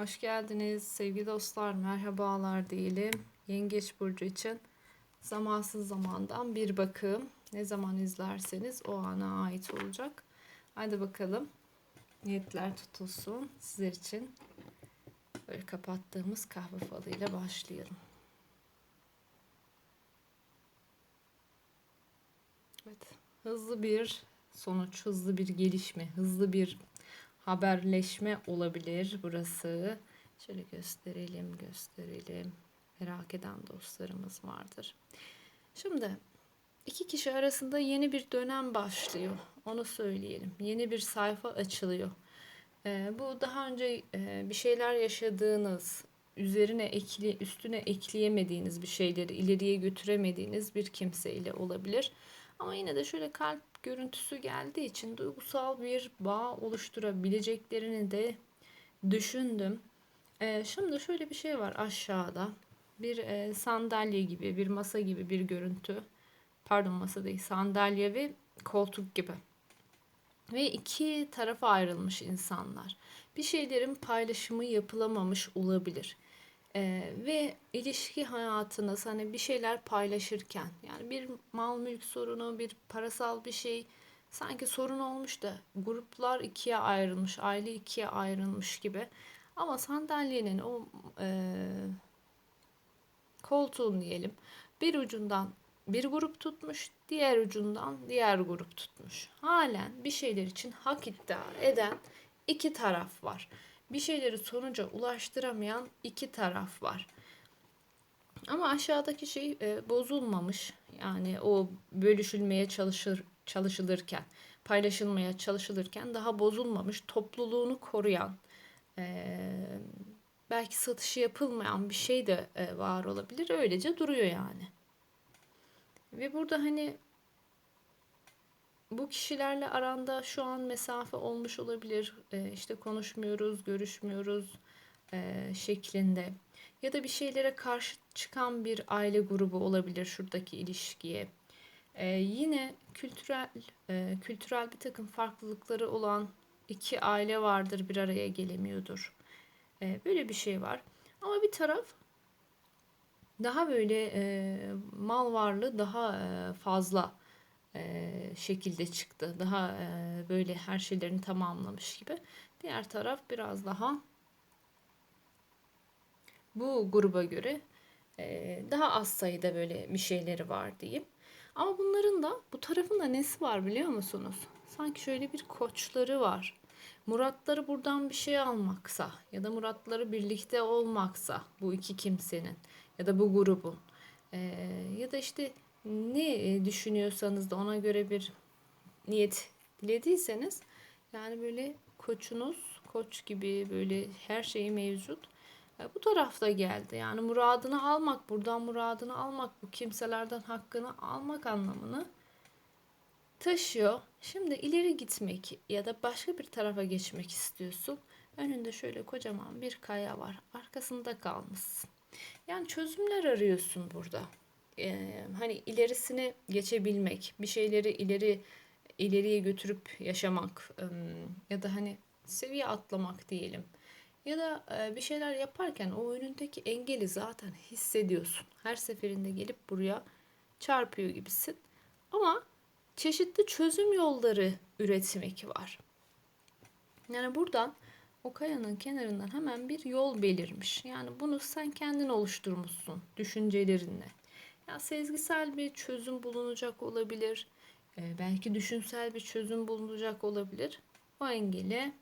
Hoş geldiniz sevgili dostlar. Merhabalar diyelim. Yengeç burcu için zamansız zamandan bir bakım. Ne zaman izlerseniz o ana ait olacak. Hadi bakalım. Niyetler tutulsun sizler için. Böyle kapattığımız kahve falıyla başlayalım. Evet. Hızlı bir sonuç, hızlı bir gelişme, hızlı bir haberleşme olabilir burası. Şöyle gösterelim, gösterelim. Merak eden dostlarımız vardır. Şimdi iki kişi arasında yeni bir dönem başlıyor. Onu söyleyelim. Yeni bir sayfa açılıyor. Ee, bu daha önce e, bir şeyler yaşadığınız, üzerine ekli, üstüne ekleyemediğiniz bir şeyleri ileriye götüremediğiniz bir kimseyle olabilir. Ama yine de şöyle kalp görüntüsü geldiği için duygusal bir bağ oluşturabileceklerini de düşündüm. Ee, şimdi şöyle bir şey var aşağıda. Bir e, sandalye gibi, bir masa gibi bir görüntü. Pardon masa değil, sandalye ve koltuk gibi. Ve iki tarafa ayrılmış insanlar. Bir şeylerin paylaşımı yapılamamış olabilir. Ee, ve ilişki hayatınız hani bir şeyler paylaşırken yani bir mal mülk sorunu bir parasal bir şey sanki sorun olmuş da gruplar ikiye ayrılmış aile ikiye ayrılmış gibi. Ama sandalyenin o e, koltuğun diyelim bir ucundan bir grup tutmuş diğer ucundan diğer grup tutmuş. Halen bir şeyler için hak iddia eden iki taraf var bir şeyleri sonuca ulaştıramayan iki taraf var. Ama aşağıdaki şey e, bozulmamış. Yani o bölüşülmeye çalışır çalışılırken, paylaşılmaya çalışılırken daha bozulmamış, topluluğunu koruyan, e, belki satışı yapılmayan bir şey de e, var olabilir. Öylece duruyor yani. Ve burada hani bu kişilerle aranda şu an mesafe olmuş olabilir. E, işte konuşmuyoruz, görüşmüyoruz e, şeklinde. Ya da bir şeylere karşı çıkan bir aile grubu olabilir şuradaki ilişkiye. E, yine kültürel e, kültürel bir takım farklılıkları olan iki aile vardır bir araya gelemiyordur. E, böyle bir şey var. Ama bir taraf daha böyle e, mal varlığı daha e, fazla e, şekilde çıktı. Daha e, böyle her şeylerini tamamlamış gibi. Diğer taraf biraz daha bu gruba göre e, daha az sayıda böyle bir şeyleri var diyeyim. Ama bunların da bu tarafın da nesi var biliyor musunuz? Sanki şöyle bir koçları var. Muratları buradan bir şey almaksa ya da muratları birlikte olmaksa bu iki kimsenin ya da bu grubun e, ya da işte ne e, düşünüyorsanız da ona göre bir niyet dilediyseniz yani böyle koçunuz koç gibi böyle her şeyi mevcut e, bu tarafta geldi. Yani muradını almak, buradan muradını almak, bu kimselerden hakkını almak anlamını taşıyor. Şimdi ileri gitmek ya da başka bir tarafa geçmek istiyorsun. Önünde şöyle kocaman bir kaya var. Arkasında kalmışsın. Yani çözümler arıyorsun burada e, hani ilerisini geçebilmek, bir şeyleri ileri ileriye götürüp yaşamak e, ya da hani seviye atlamak diyelim. Ya da e, bir şeyler yaparken o önündeki engeli zaten hissediyorsun. Her seferinde gelip buraya çarpıyor gibisin. Ama çeşitli çözüm yolları üretmek var. Yani buradan o kayanın kenarından hemen bir yol belirmiş. Yani bunu sen kendin oluşturmuşsun düşüncelerinle. Ya sezgisel bir çözüm bulunacak olabilir. E, belki düşünsel bir çözüm bulunacak olabilir. O engeli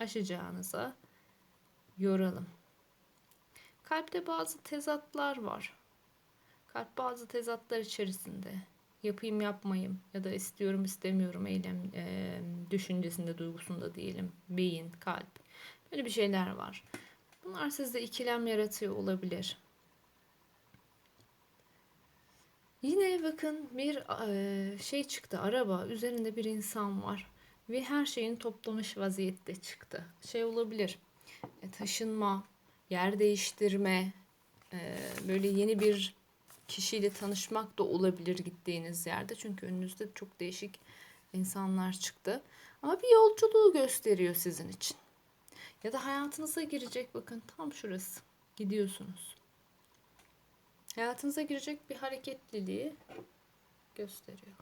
aşacağınıza yoralım. Kalpte bazı tezatlar var. Kalp bazı tezatlar içerisinde. Yapayım yapmayayım ya da istiyorum istemiyorum eylem e, düşüncesinde duygusunda diyelim. Beyin, kalp. Böyle bir şeyler var. Bunlar sizde ikilem yaratıyor olabilir. Yine bakın bir şey çıktı araba üzerinde bir insan var ve her şeyin toplamış vaziyette çıktı. Şey olabilir e, taşınma, yer değiştirme, böyle yeni bir kişiyle tanışmak da olabilir gittiğiniz yerde. Çünkü önünüzde çok değişik insanlar çıktı. Ama bir yolculuğu gösteriyor sizin için. Ya da hayatınıza girecek bakın tam şurası. Gidiyorsunuz. Hayatınıza girecek bir hareketliliği gösteriyor.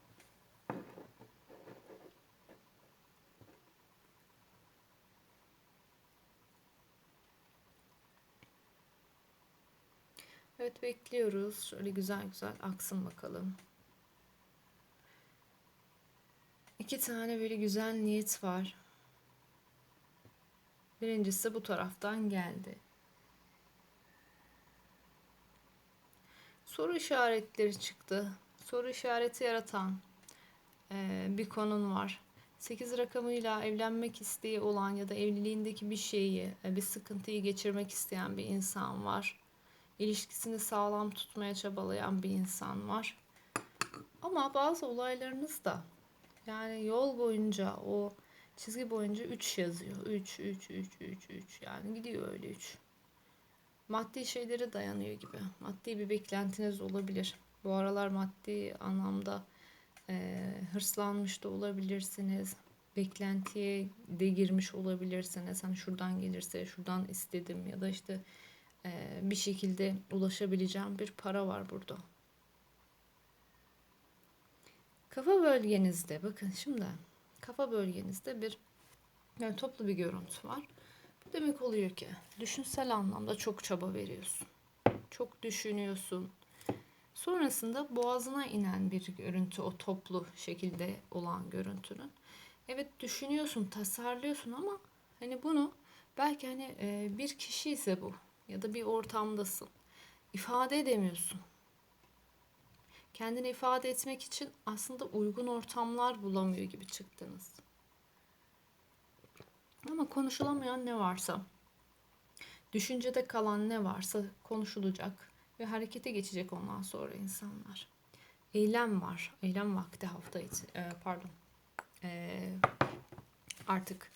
Evet bekliyoruz. Şöyle güzel güzel aksın bakalım. İki tane böyle güzel niyet var. Birincisi bu taraftan geldi. Soru işaretleri çıktı. Soru işareti yaratan e, bir konun var. 8 rakamıyla evlenmek isteği olan ya da evliliğindeki bir şeyi, e, bir sıkıntıyı geçirmek isteyen bir insan var. İlişkisini sağlam tutmaya çabalayan bir insan var. Ama bazı olaylarınız da yani yol boyunca o çizgi boyunca 3 yazıyor. 3, 3, 3, 3, 3 yani gidiyor öyle 3 maddi şeylere dayanıyor gibi. Maddi bir beklentiniz olabilir. Bu aralar maddi anlamda e, hırslanmış da olabilirsiniz. Beklentiye de girmiş olabilirsiniz. Hani şuradan gelirse şuradan istedim ya da işte e, bir şekilde ulaşabileceğim bir para var burada. Kafa bölgenizde bakın şimdi kafa bölgenizde bir yani toplu bir görüntü var. Demek oluyor ki düşünsel anlamda çok çaba veriyorsun. Çok düşünüyorsun. Sonrasında boğazına inen bir görüntü o toplu şekilde olan görüntünün. Evet düşünüyorsun, tasarlıyorsun ama hani bunu belki hani e, bir kişi ise bu ya da bir ortamdasın. ifade edemiyorsun. Kendini ifade etmek için aslında uygun ortamlar bulamıyor gibi çıktınız. Ama konuşulamayan ne varsa, düşüncede kalan ne varsa konuşulacak ve harekete geçecek ondan sonra insanlar. Eylem var. Eylem vakti hafta içi. E, pardon. E, artık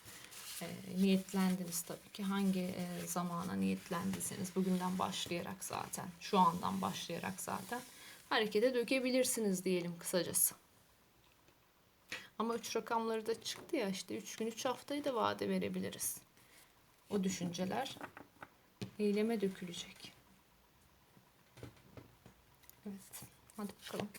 e, niyetlendiniz tabii ki. Hangi e, zamana niyetlendiyseniz bugünden başlayarak zaten, şu andan başlayarak zaten harekete dökebilirsiniz diyelim kısacası. Ama 3 rakamları da çıktı ya işte 3 gün 3 haftayı da vade verebiliriz. O düşünceler eyleme dökülecek. Evet. Hadi bakalım.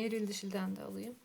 Eril dişilden de alayım.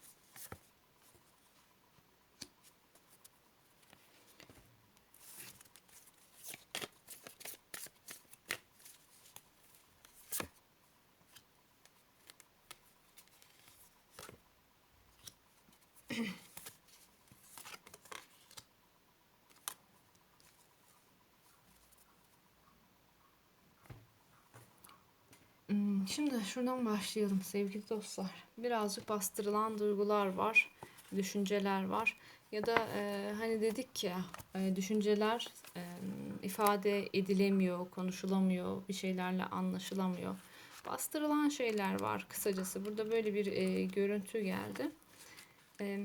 Şimdi şuradan başlayalım sevgili dostlar. Birazcık bastırılan duygular var, düşünceler var. Ya da e, hani dedik ki e, düşünceler e, ifade edilemiyor, konuşulamıyor, bir şeylerle anlaşılamıyor. Bastırılan şeyler var kısacası. Burada böyle bir e, görüntü geldi. E,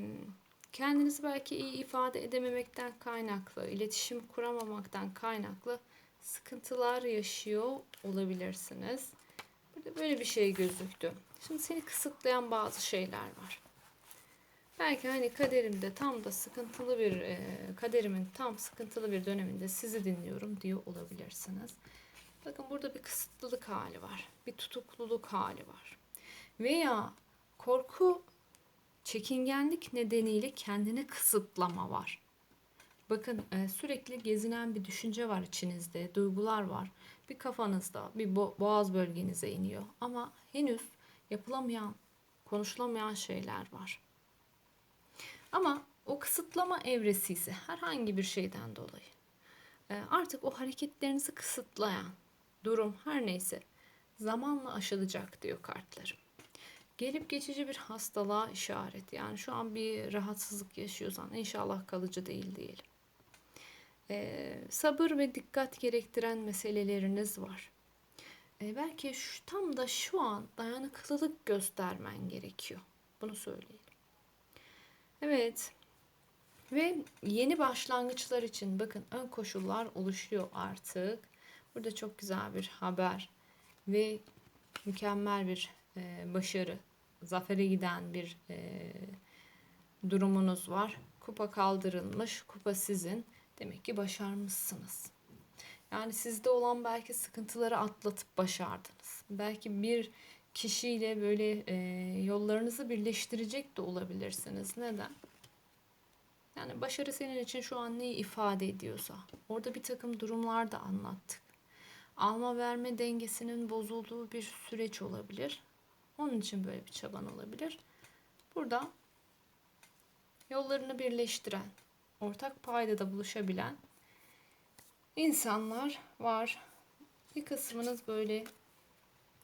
kendinizi belki iyi ifade edememekten kaynaklı, iletişim kuramamaktan kaynaklı sıkıntılar yaşıyor olabilirsiniz. Burada böyle bir şey gözüktü. Şimdi seni kısıtlayan bazı şeyler var. Belki hani kaderimde tam da sıkıntılı bir e, kaderimin tam sıkıntılı bir döneminde sizi dinliyorum diyor olabilirsiniz. Bakın burada bir kısıtlılık hali var. Bir tutukluluk hali var. Veya korku, çekingenlik nedeniyle kendini kısıtlama var. Bakın e, sürekli gezinen bir düşünce var içinizde, duygular var. Bir kafanızda, bir boğaz bölgenize iniyor. Ama henüz yapılamayan, konuşulamayan şeyler var. Ama o kısıtlama evresi ise herhangi bir şeyden dolayı e, artık o hareketlerinizi kısıtlayan durum her neyse zamanla aşılacak diyor kartlarım. Gelip geçici bir hastalığa işaret. Yani şu an bir rahatsızlık yaşıyorsan inşallah kalıcı değil diyelim. Ee, sabır ve dikkat gerektiren meseleleriniz var. Ee, belki şu, tam da şu an dayanıklılık göstermen gerekiyor. Bunu söyleyelim. Evet. Ve yeni başlangıçlar için bakın ön koşullar oluşuyor artık. Burada çok güzel bir haber ve mükemmel bir e, başarı, zafere giden bir e, durumunuz var. Kupa kaldırılmış, kupa sizin. Demek ki başarmışsınız. Yani sizde olan belki sıkıntıları atlatıp başardınız. Belki bir kişiyle böyle e, yollarınızı birleştirecek de olabilirsiniz. Neden? Yani başarı senin için şu an neyi ifade ediyorsa. Orada bir takım durumlar da anlattık. Alma verme dengesinin bozulduğu bir süreç olabilir. Onun için böyle bir çaban olabilir. Burada yollarını birleştiren, ortak paydada buluşabilen insanlar var. Bir kısmınız böyle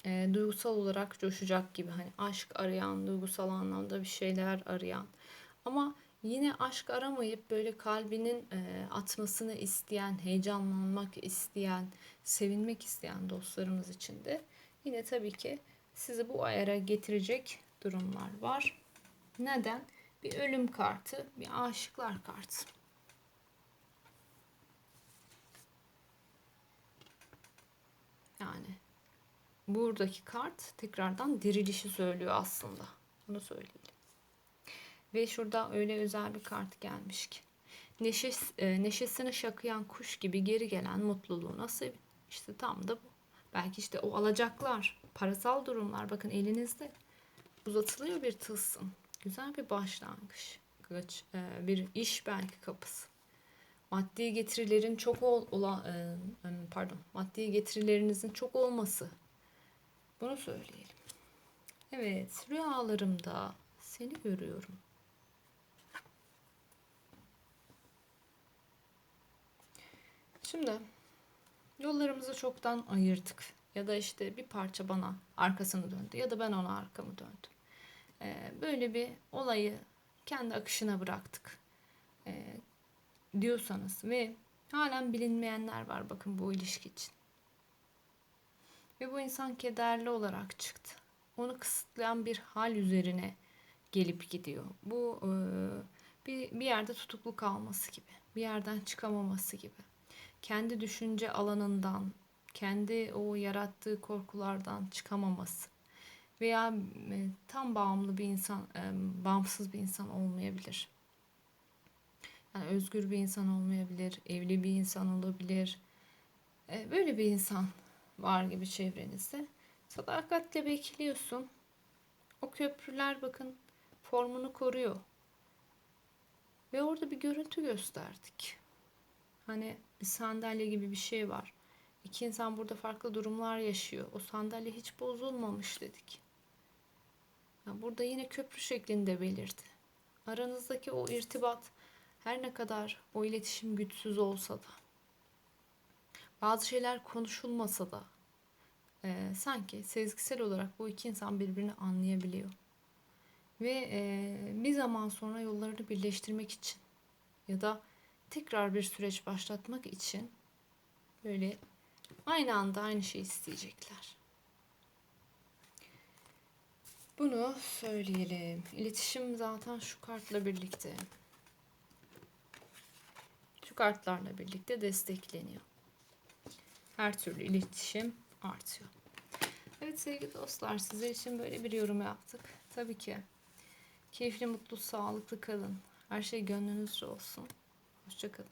e, duygusal olarak coşacak gibi hani aşk arayan, duygusal anlamda bir şeyler arayan. Ama yine aşk aramayıp böyle kalbinin e, atmasını isteyen, heyecanlanmak isteyen, sevinmek isteyen dostlarımız için de yine tabii ki sizi bu ayara getirecek durumlar var. Neden? Bir ölüm kartı, bir aşıklar kartı. Yani buradaki kart tekrardan dirilişi söylüyor aslında. Bunu söyleyelim. Ve şurada öyle özel bir kart gelmiş ki. Neşes, e, neşesini şakıyan kuş gibi geri gelen mutluluğu nasıl? İşte tam da bu. Belki işte o alacaklar, parasal durumlar bakın elinizde uzatılıyor bir tılsım. Güzel bir başlangıç. E, bir iş belki kapısı. Maddi getirilerin çok ol, ola, e, pardon, maddi getirilerinizin çok olması. Bunu söyleyelim. Evet, rüyalarımda seni görüyorum. Şimdi yollarımızı çoktan ayırdık. Ya da işte bir parça bana arkasını döndü ya da ben ona arkamı döndüm. Ee, böyle bir olayı kendi akışına bıraktık. Ee, diyorsanız ve halen bilinmeyenler var bakın bu ilişki için. Ve bu insan kederli olarak çıktı. Onu kısıtlayan bir hal üzerine gelip gidiyor. Bu e, bir, bir yerde tutuklu kalması gibi. Bir yerden çıkamaması gibi kendi düşünce alanından, kendi o yarattığı korkulardan çıkamaması veya e, tam bağımlı bir insan, e, bağımsız bir insan olmayabilir. Yani özgür bir insan olmayabilir, evli bir insan olabilir. E, böyle bir insan var gibi çevrenizde. Sadakatle bekliyorsun. O köprüler bakın formunu koruyor. Ve orada bir görüntü gösterdik. Hani bir sandalye gibi bir şey var. İki insan burada farklı durumlar yaşıyor. O sandalye hiç bozulmamış dedik. Yani burada yine köprü şeklinde belirdi. Aranızdaki o irtibat her ne kadar o iletişim güçsüz olsa da bazı şeyler konuşulmasa da e, sanki sezgisel olarak bu iki insan birbirini anlayabiliyor. Ve e, bir zaman sonra yollarını birleştirmek için ya da tekrar bir süreç başlatmak için böyle aynı anda aynı şeyi isteyecekler. Bunu söyleyelim. İletişim zaten şu kartla birlikte. Şu kartlarla birlikte destekleniyor. Her türlü iletişim artıyor. Evet sevgili dostlar sizler için böyle bir yorum yaptık. Tabii ki keyifli, mutlu, sağlıklı kalın. Her şey gönlünüzce olsun. Hoşçakalın.